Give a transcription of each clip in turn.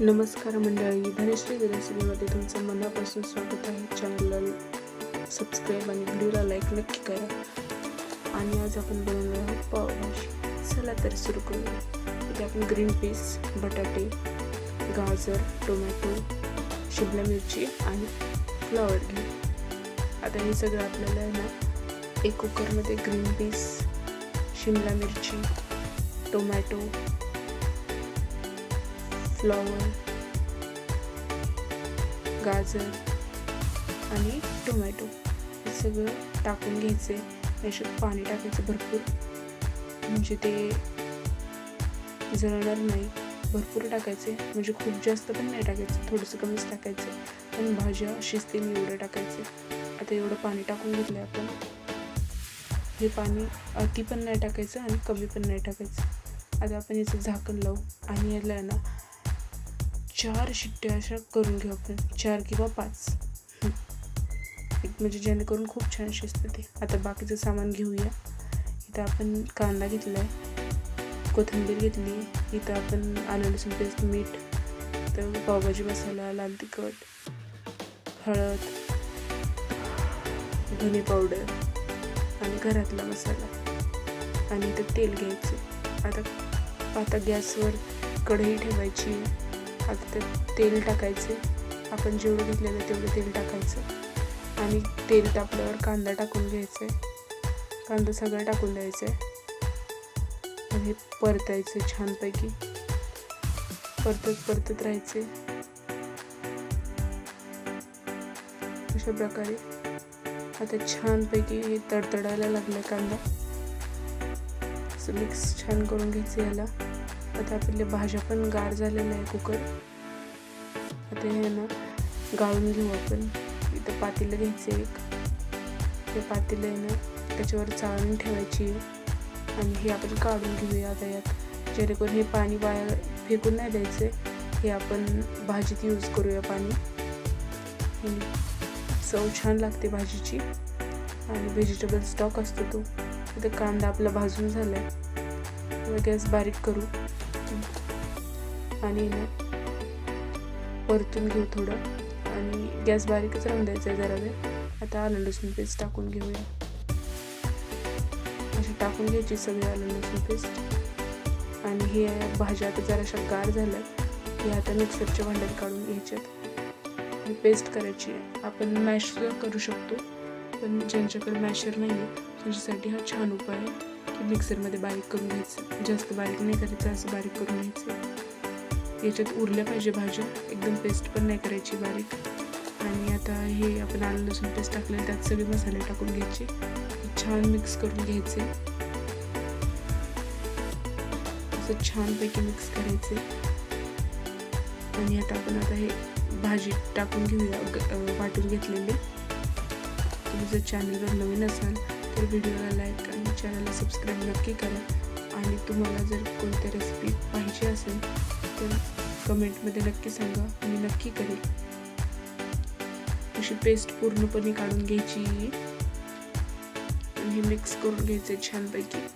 नमस्कार मंडळी धनश्री रेसिपीमध्ये तुमचं मनापासून स्वागत आहे. चॅनलला सबस्क्राईब आणि व्हिडिओला लाईक नक्की करा. आणि आज आपण बनवणार आहोत पावभाजी चला तर सुरू करूया. इथे आपण ग्रीन पीस बटाटे गाजर टोमॅटो शिमला मिरची आणि फ्लॉवर घेऊ. आता हे सगळं आपल्याला आहे ना एक कुकरमध्ये ग्रीन पीस शिमला मिरची टोमॅटो फ्लॉवर गाजर आणि टोमॅटो हे सगळं टाकून घ्यायचे. याच्यात पाणी टाकायचं भरपूर. म्हणजे ते जळणार नाही. भरपूर टाकायचे. म्हणजे खूप जास्त पण नाही टाकायचं. थोडंसं कमीच टाकायचं. पण भाज्या शिजतील एवढं टाकायचे. आता एवढं पाणी टाकून घेतलं आहे आपण. हे पाणी अति पण नाही टाकायचं आणि कमी पण नाही टाकायचं. आता आपण याचं झाकण लावू. आणि याला ना चार शिट्ट्या अशा करून घेऊ आपण. चार किंवा पाच. एक म्हणजे जेणेकरून खूप छान शिजतं ते. आता बाकीचं सामान घेऊया. इथं आपण कांदा घेतला आहे कोथिंबीर घेतली. इथं आपण आलं लसूण पेस्ट मीठ तर पावभाजी मसाला लाल तिखट हळद धने पावडर आणि घरातला मसाला. आणि इथं तेल घ्यायचं. आता आता गॅसवर कढई ठेवायची. आता ते तेल टाकायचे. आपण जेवढं घेतलेलं तेवढं तेल टाकायचं. आणि तेल तापल्यावर कांदा टाकून घ्यायचा आहे कांदा सगळं टाकून द्यायचं आहे आणि हे परतायचे छानपैकी. परतत परतत राहायचे अशा प्रकारे. आता छानपैकी हे तडतडायला लागलं कांदा. असं मिक्स छान करून घ्यायचं याला. आता आपल्या भाज्या पण गार झालेल्या आहे कुकर. आता हे ना गाळून घेऊ आपण. इथं पातेलं घ्यायचं एक. ते पातेलं आहे ना त्याच्यावर चाळून ठेवायची. आणि हे आपण काढून घेऊया आता यात. जेणेकरून हे पाणी वाया फेकून नाही द्यायचं हे आपण भाजीत यूज करूया पाणी. चव छान लागते भाजीची. आणि व्हेजिटेबल स्टॉक असतो तो. इथं कांदा आपला भाजून झाला आहे गॅस बारीक करू. आणि ना परतून घेऊ थोडं. आणि गॅस बारीकच राहून द्यायचा आहे जरा वेळ. आता आलं लसूण पेस्ट टाकून घेऊया. अशी टाकून घ्यायची सगळी आलं लसूण पेस्ट आणि हे भाज्या आता जराशा गार झाल्या हे आता मिक्सरच्या भांड्यात काढून घ्यायच्यात. पेस्ट करायची आहे. आपण मॅश करू शकतो पण ज्यांच्याकडे मॅशर नाही आहे त्यांच्यासाठी हा छान उपाय आहे. की मिक्सरमध्ये बारीक करून घ्यायचं. जास्त बारीक नाही करायचं असं बारीक करून घ्यायचं. याच्यात उरल्या पाहिजे भाज्या. एकदम पेस्ट पण नाही करायची बारीक. आणि आता हे आपण आलं लसूण पेस्ट टाकलं त्यात सगळे मसाले टाकून घ्यायचे. छान मिक्स करून घ्यायचे. असं छानपैकी मिक्स करायचे. आणि आता आपण आता हे भाजी टाकून घेऊया ग- वाटून घेतलेली. तुम्ही जर चॅनलवर नवीन असाल तर व्हिडिओला लाईक आणि चॅनलला सबस्क्राईब नक्की करा. आणि तुम्हाला जर कोणत्या रेसिपी पाहिजे असेल तर कमेंटमध्ये नक्की सांगा. मी नक्की करेल. अशी पेस्ट पूर्णपणे काढून घ्यायची. आणि हे मिक्स करून घ्यायचे छानपैकी.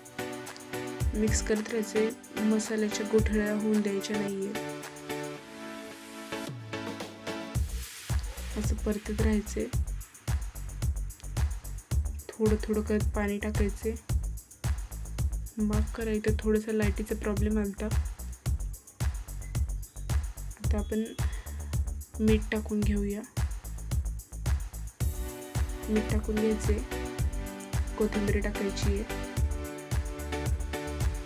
मिक्स करत राहायचे. मसाल्याच्या गोठळ्या होऊन द्यायच्या नाही आहे असं परतत राहायचे. थोडं थोडं करत पाणी टाकायचे. माफ करा इथं थोडंसं लाईटीचा प्रॉब्लेम आलता आता आपण मीठ टाकून घेऊया. मीठ टाकून घ्यायचे. कोथिंबीर टाकायची आहे.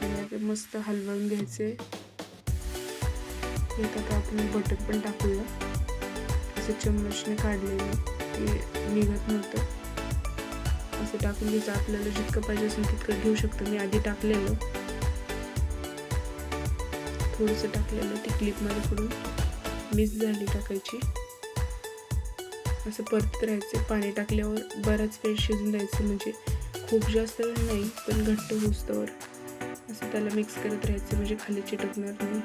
आणि मस्त हलवून घ्यायचे. एक आता आपण बटर पण टाकूया. असं चम्मचने काढलेलं ते निघत नव्हतं. असं टाकून घ्यायचं आपल्याला जितकं पाहिजे असेल तितकं घेऊ शकतो. मी आधी टाकलेलं. थोडंसं टाकलेलं ती क्लिपमध्ये पडून. मिस झाली टाकायची. असं परत राहायचं. पाणी टाकल्यावर बराच वेळ शिजून द्यायचं म्हणजे खूप जास्त वेळ नाही पण घट्ट होस्तवर. असं त्याला मिक्स करत राहायचं. म्हणजे खाली चिटकणार नाही.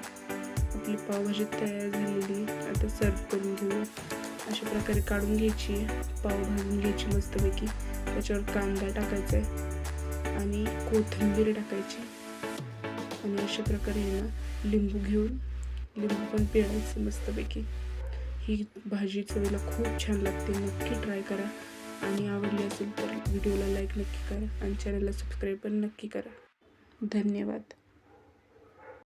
आपली पावभाजी तयार झालेली आता सर्व करून घेऊ. अशा प्रकारे काढून घ्यायची. पाव भाजून घ्यायची मस्तपैकी. त्याच्यावर कांदा टाकायचा आहे आणि कोथिंबीर टाकायची. आणि अशा प्रकारे ना लिंबू घेऊन लिंबू पण पिळायचं मस्तपैकी. ही भाजी चवीला खूप छान लागते. नक्की ट्राय करा. आणि आवडली असेल तर व्हिडिओला लाईक नक्की करा आणि चॅनलला सबस्क्राईब पण नक्की करा. धन्यवाद.